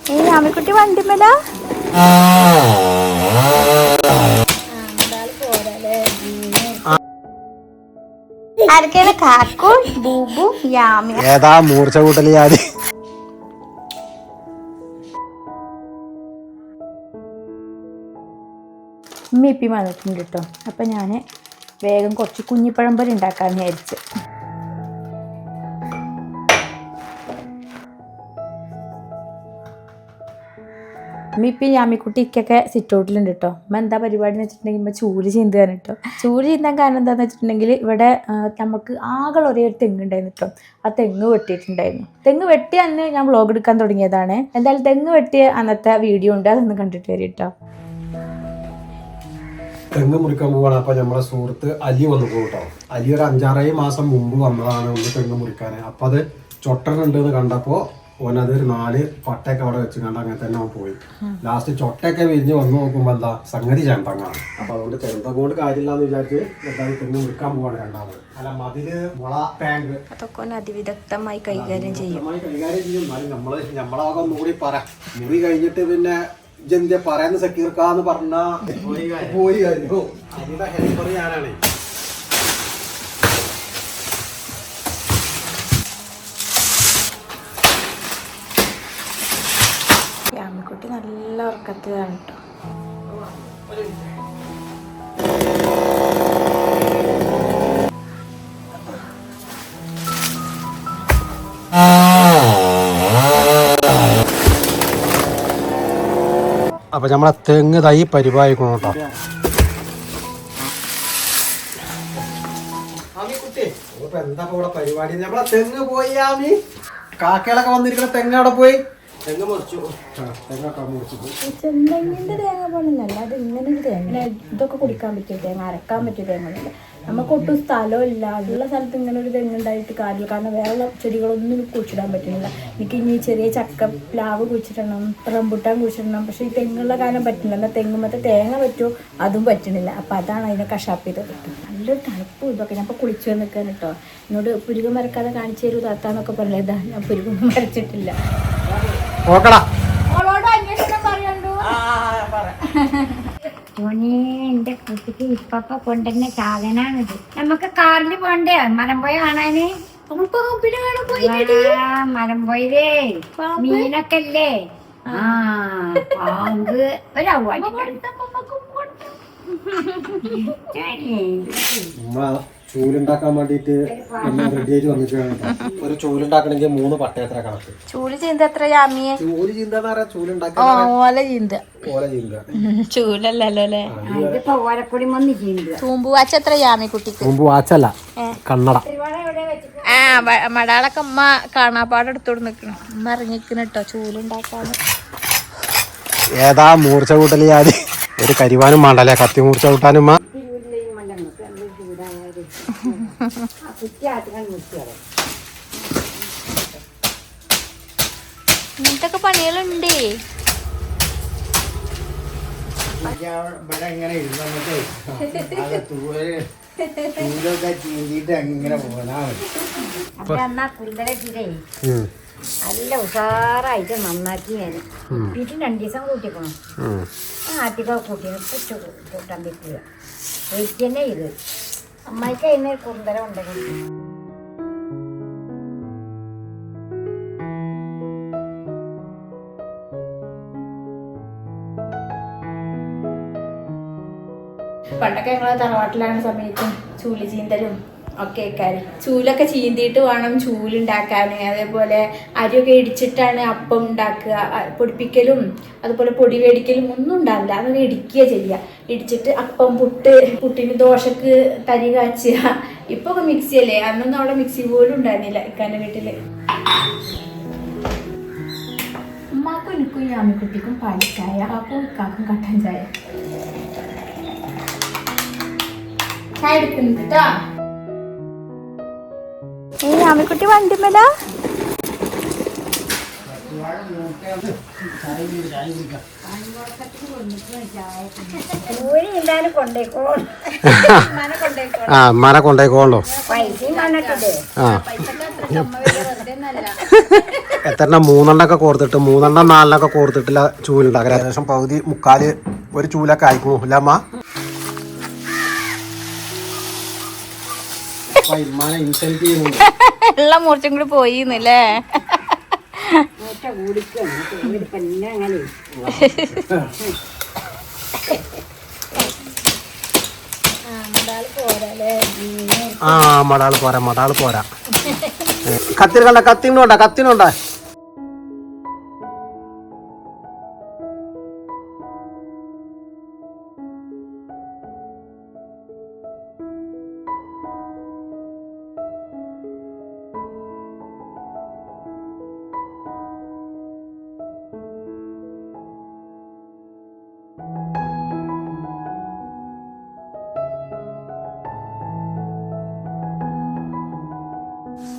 ഈ ആമിക്കുട്ടി വണ്ടിമല? ആരൊക്കെയാണ്? കാക്കു ബൂബു യാമി ഏതാ മൂർച്ച കൂട്ടൽ ഞാൻ ഉമ്മ ഇപ്പം വന്നിട്ടുണ്ട് കേട്ടോ അപ്പം ഞാൻ വേഗം കുറച്ച് കുഞ്ഞിപ്പഴംപൊരി ഉണ്ടാക്കാമെന്ന് വിചാരിച്ചു. ഉമ്മ ഇപ്പം യാമിക്കുട്ടി ഇക്കൊക്കെ സിറ്റൗട്ടിലുണ്ട് കേട്ടോ അമ്മ എന്താ പരിപാടി എന്ന് വെച്ചിട്ടുണ്ടെങ്കിൽ ഇമ്മ ചൂൽ ചീന്താണ് കേട്ടോ ചൂൽ ചീന്താൻ കാരണം എന്താണെന്ന് വെച്ചിട്ടുണ്ടെങ്കിൽ ഇവിടെ നമുക്ക് ആകെ ഒരേ ഒരു തെങ്ങ് ഉണ്ടായിരുന്നു കേട്ടോ ആ തെങ്ങ് വെട്ടിയിട്ടുണ്ടായിരുന്നു. തെങ്ങ് വെട്ടി അന്ന് ഞാൻ വ്ളോഗ് എടുക്കാൻ തുടങ്ങിയതാണ്. എന്തായാലും തെങ്ങ് വെട്ടിയ അന്നത്തെ വീഡിയോ ഉണ്ട്. അതൊന്ന് കണ്ടിട്ട് വരും കേട്ടോ തെങ്ങ് മുറിക്കാൻ പോവാണ്. അപ്പൊ നമ്മളെ സുഹൃത്ത് അലി വന്നു പോകട്ടോ അലി ഒരു അഞ്ചാറേ മാസം മുമ്പ് വന്നതാണ് ഒന്ന് തെങ്ങ് മുറിക്കാൻ. അപ്പൊ അത് ചൊട്ടനുണ്ട് എന്ന് കണ്ടപ്പോ ഓനത് ഒരു നാല് പട്ടയൊക്കെ അവിടെ വെച്ച് കണ്ട് അങ്ങനെ തന്നെ അവൻ പോയി. ലാസ്റ്റ് ചൊട്ടയൊക്കെ വിരിഞ്ഞ് വന്ന് നോക്കുമ്പോൾ എന്താ സംഗതി ചെന്തങ്ങാണ് അപ്പൊ അതുകൊണ്ട് ചെന്തം കൊണ്ട് കാര്യമില്ലാന്ന് വിചാരിച്ച് എന്തായാലും തെങ്ങ് വിൽക്കാൻ പോവാണ് രണ്ടാമത്. അല്ല മതിൽ മുള ടാങ്ക് അതൊക്കെ അതിവിദഗ്ധമായി കൈകാര്യം ചെയ്യും. കൈകാര്യം ചെയ്യും. എന്നാലും നമ്മൾ നമ്മളെ ഭാഗം ഒന്നുകൂടി പറ. മുറി കഴിഞ്ഞിട്ട് പിന്നെ ജന്തി പറയുന്ന സക്കീർക്കാന്ന് പറഞ്ഞ പോയി കഴിഞ്ഞു. അതിന്റെ ഹെൽപ്പർ ഞാനാണ്. ഉറക്കത്തിലാണ് കേട്ടോ. അപ്പൊ നമ്മളെ തെങ്ങ് തൈ പരിപാലിക്കണം കേട്ടോ. എന്താ പരിപാടി? നമ്മളെ തെങ്ങ് പോയി ആമി. കാക്കകളൊക്കെ വന്നിരിക്കുന്ന തെങ്ങ് അവിടെ പോയി. തെങ്ങ് മുറിച്ചു. തേങ്ങ മുറിച്ചു ചെന്തെങ്ങിന്റെ തേങ്ങ പോലല്ല അത് ഇങ്ങനെ ഒരു തേങ്ങ. ഇതൊക്കെ കുടിക്കാൻ പറ്റിയ തേങ്ങ അരക്കാൻ പറ്റിയ തേങ്ങ നമുക്ക് ഒട്ടും സ്ഥലമില്ല ഉള്ള സ്ഥലത്ത് ഇങ്ങനെ ഒരു തെങ്ങ് ഉണ്ടായിട്ട് കാര്യമില്ല. കാരണം വേറെ ചെടികളൊന്നും കുഴിച്ചിടാൻ പറ്റുന്നില്ല. എനിക്ക് ഇനി ചെറിയ ചക്ക പ്ലാവ് കുഴിച്ചിടണം റംബുട്ടാൻ കുഴിച്ചിടണം. പക്ഷേ ഈ തെങ്ങുള്ള കാലം പറ്റുന്നില്ല എന്നാൽ തെങ്ങുമത്തെ തേങ്ങ പറ്റുമോ അതും പറ്റുന്നില്ല. അപ്പം അതാണ് അതിനെ കഷാപ്പ് ചെയ്തത്. നല്ലൊരു തണുപ്പ് ഇതൊക്കെ. ഞാൻ ഇപ്പോൾ കുളിച്ചു വന്ന് നിൽക്കാൻ കേട്ടോ എന്നോട് പുരുകം മരക്കാതെ കാണിച്ചു തരൂ താത്താന്നൊക്കെ പറഞ്ഞില്ല ഇതാ ഞാൻ പുരുകൊന്നും വരച്ചിട്ടില്ല പറയണ്ടോ? മോനെ എന്റെ കുട്ടിക്ക് ഇപ്പൊക്കെ കൊണ്ടുവരുന്ന സാധനാണിത്. നമുക്ക് കാറിൽ പോണ്ടേ? മലമ്പുഴ കാണാന്? ആ, മലമ്പുഴയിലേ മീനൊക്കെ അല്ലേ ആ. പാമ്പ്. ഒരവ്വാടി ഉമ്മ. ചൂലുണ്ടാക്കാൻ വേണ്ടിട്ട് റെഡി ആയിട്ട് വന്നിട്ടാണ് ഒരു ചൂലുണ്ടാക്കണമെങ്കിൽ മൂന്ന് പട്ട എത്ര കണക്ക്. ചൂൽ ചീന്ത എത്ര യാമിയെ ചൂൽ ചീന്ത പറയാ ചൂലുണ്ടാക്കാൻ ഓല ചീന്ത. ഓല ചീന്ത. ചൂലല്ലല്ലോ അല്ലേ? ഇതിപ്പോ ഓരക്കുടി വന്ന് ചെയ്യുന്നത് തൂമ്പുവാച്ച എത്ര യാമി കുട്ടിക്ക്? മുമ്പ് വാച്ചല്ല കണ്ണട. ആ മടാളൊക്കെ അമ്മ കാണാപ്പാട് എടുത്തോട് നിക്കണം. അമ്മ ഇറങ്ങിക്കണ കേട്ടോ ചൂലുണ്ടാക്കാന്. ഏതാ മൂർച്ച കൂട്ടലി ഒരു കരിവാനും വേണ്ടല്ലേ കത്തി മൂർച്ച കൂട്ടാനും. ഇങ്ങനത്തെ പണികളുണ്ട്. ഇവിടെ ഇങ്ങനെ ഇരുന്നിട്ട് അത് തൂര് തൂരൊക്കെ ചീന്തിട്ട് അങ്ങനെ പോന്നാ മതി. അപ്പൊ എന്നാ കുന്തലത്തിലേ ഉം, നല്ല ഉഷാറായിട്ട് നന്നാക്കി ഞാൻ. പിന്നെ രണ്ടു ദിവസം കൂട്ടിക്കണം. ആദ്യമൊക്കെ കൂട്ടി പുറ്റ് കൂട്ടാൻ പറ്റില്ല. വെയിറ്റ് തന്നെ ഇത് അമ്മായിക്ക് അതിന് കുന്തരം ഉണ്ടെങ്കിൽ. പണ്ടൊക്കെ ഞങ്ങളെ തറവാട്ടിലാണ് സമയത്ത് ചൂൽ ചീന്തലും ഒക്കെ കാര്യം ചൂലൊക്കെ ചീന്തിയിട്ട് വേണം ചൂലുണ്ടാക്കാൻ അതേപോലെ അരിയൊക്കെ ഇടിച്ചിട്ടാണ് അപ്പം ഉണ്ടാക്കുക. പൊടിപ്പിക്കലും അതുപോലെ പൊടി മേടിക്കലും ഒന്നും ഉണ്ടാവില്ല. അതൊക്കെ ഇടിക്കുക ചെയ്യുക ഇടിച്ചിട്ട് അപ്പം പുട്ട് പുട്ടിന് ദോശക്ക് തരി കാച്ചുക ഇപ്പൊ മിക്സി അല്ലേ അന്നൊന്നും അവിടെ മിക്സി പോലും ഉണ്ടായിരുന്നില്ല ഇക്കാന്റെ വീട്ടിൽ. ഉമ്മാക്കും എനിക്കും ഈ പാലിക്കായ. അപ്പം ഇക്കാക്കും കട്ടൻ ചായ. ചായ എടുക്കുന്നുണ്ട് കേട്ടോ ഈ അമ്മിക്കുട്ടി വണ്ടിമല കൂലി എന്തായാലും കൊണ്ടേക്കോ ആ അമ്മാനെ കൊണ്ടേക്കോളോ പൈസയും വന്നിട്ടുണ്ട് ആ പൈസക്ക് അത്ര ചുമ വരിക കൊണ്ടേക്കോണ്ടോ ആ എത്ര മൂന്നെണ്ണൊക്കെ കോർത്തിട്ട് മൂന്നെണ്ണം നാലെണ്ണൊക്കെ കോർത്തിട്ടില്ല ചൂലുണ്ടാക്കുക ഏകദേശം പകുതി മുക്കാൽ ഒരു ചൂലൊക്കെ ആയിക്കും ഇല്ലമ്മ അമ്മ ഉള്ള മൂർച്ചയും കൂടി പോയിന്നല്ലേ അങ്ങനെ ആ മടാൾ പോരാ മടാൾ പോരാ കത്തിരിക്കണ്ട കണ്ട കത്തിനുണ്ടാ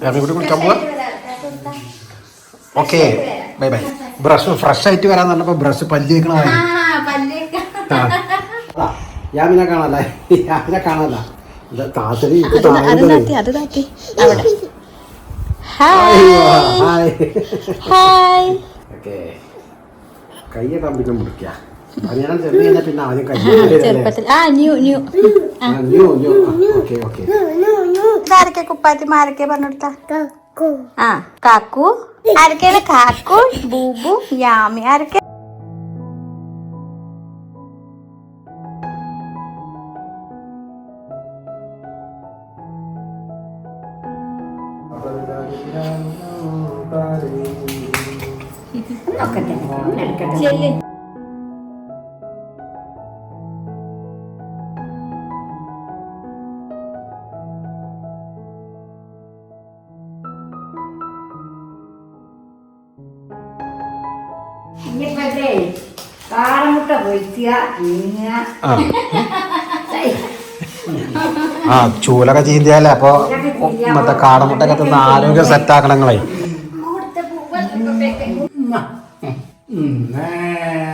കത്തിനുണ്ടാ കൂടി കുടിക്കാൻ പോവാ okay bye bye brush fresh ആയിട്ട് വരാന്ന് പറഞ്ഞപ്പോ ബ്രഷ് പല്ല് വെക്കണ യാമിനെ കാണാല്ലേ? യാമിനെ കാണാല്ല. താത്തരി ഇത് അത് താഴെ മുടിക്കുക ചെന്ന് കഴിഞ്ഞാൽ പിന്നെ ആദ്യം ചെറുപ്പത്തിൽ. ആ ന്യൂ ന്യൂ. ന്യൂ ന്യൂ. Okay okay. ആരൊക്കെ കുപ്പാത്തി ആരൊക്കെ പറഞ്ഞെടുത്ത ആ കാക്കു. ആരൊക്കെയാണ്? കാക്കു ബൂബു യാമി. ആരൊക്കെ? എടുക്കട്ടെ കാടമുട്ട പൊരിക്കുക ആ. ചൂലൊക്കെ ചീന്തിയാലേ അപ്പൊ മറ്റേ കാടമുട്ടൊക്കെ തിന്ന് ആരോഗ്യം സെറ്റ് ആക്കണങ്ങളെ.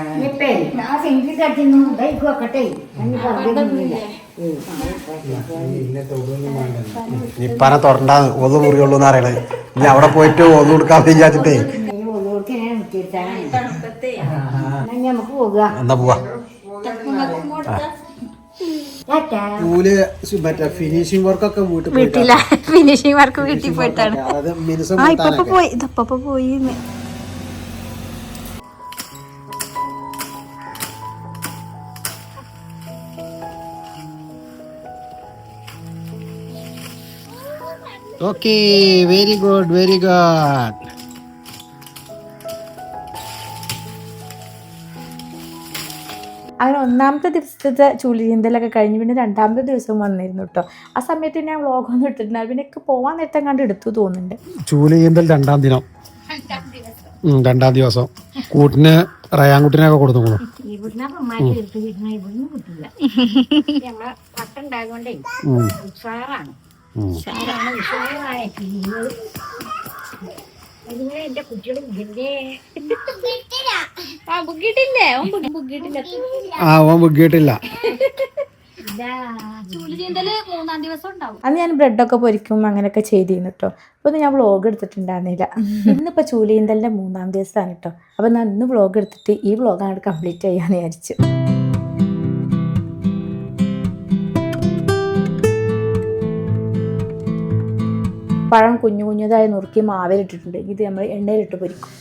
ഇനിയിപ്പേ ഞാൻ സിങ്കി കട്ടിന്നു ബൈക്ക് വെക്കട്ടെ എന്ന് പറഞ്ഞില്ല ഇന്നെ തൊടുന്നു വേണ്ട. നിപ്പാനെ തൊടണ്ട ഒതു മുറിയുള്ളൂ എന്ന് പറയണത് ഇനി അവിടെ പോയിട്ട് ഒതു കൊടുക്കാൻ വിചാരിച്ചിട്ടേ എന്നാ പോവാ. മറ്റേ ഫിനിഷിംഗ് വർക്കൊക്കെ വീട്ടിൽ വീട്ടില. ഫിനിഷിംഗ് വർക്ക് വീട്ടിൽ പോയിട്ടാണ്. ആ ഇപ്പൊ പോയി. ഇതപ്പൊ പോയി okay very good very good അങ്ങനെ ഒന്നാമത്തെ ദിവസത്തെ ചുളി ചീന്തലൊക്കെ കഴിഞ്ഞ് പിന്നെ രണ്ടാമത്തെ ദിവസം വന്നിരുന്നു കേട്ടോ ആ സമയത്ത് ഞാൻ വ്ളോഗൊന്നും എടുത്തിട്ടുണ്ടായിരുന്നു പിന്നെ എനിക്ക് പോവാൻ നേരത്തെ കണ്ട് എടുത്തു തോന്നുന്നുണ്ട്. ചൂലി ചീന്തൽ രണ്ടാം ദിനം. രണ്ടാം ദിവസം. കൂട്ടിന് റയാൻകുട്ടിനൊക്കെ കൊടുത്തു എന്റെ കുട്ടികൾ ഇതിന്റെ ആ ഓൻ അന്ന് ഞാൻ ബ്രെഡൊക്കെ പൊരിക്കും അങ്ങനെയൊക്കെ ചെയ്തിരുന്നു കേട്ടോ അപ്പോൾ ഞാൻ വ്ളോഗ് എടുത്തിട്ടുണ്ടായിരുന്നില്ല. ഇന്നിപ്പോൾ ചൂലിയന്തലിന്റെ മൂന്നാം ദിവസമാണ് കേട്ടോ അപ്പോൾ ഞാൻ ഇന്ന് വ്ളോഗ് എടുത്തിട്ട് ഈ വ്ളോഗ് അങ്ങോട്ട് കംപ്ലീറ്റ് ചെയ്യാമെന്ന് വിചാരിച്ചു. പഴം കുഞ്ഞു കുഞ്ഞതായി നുറുക്കി മാവിലിട്ടിട്ടുണ്ട്. ഇത് നമ്മൾ എണ്ണയിലിട്ട് പൊരിക്കും.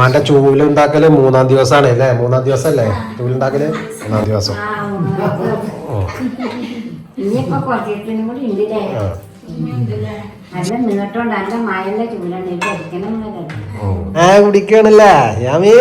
ഉമ്മാന്റെ ചൂലുണ്ടാക്കൽ മൂന്നാം ദിവസമാണ് അല്ലേ? മൂന്നാം ദിവസം അല്ലേ ചൂലുണ്ടാക്കൽ മൂന്നാം ദിവസം. ആ കുടിക്കണല്ലേ? യാമി?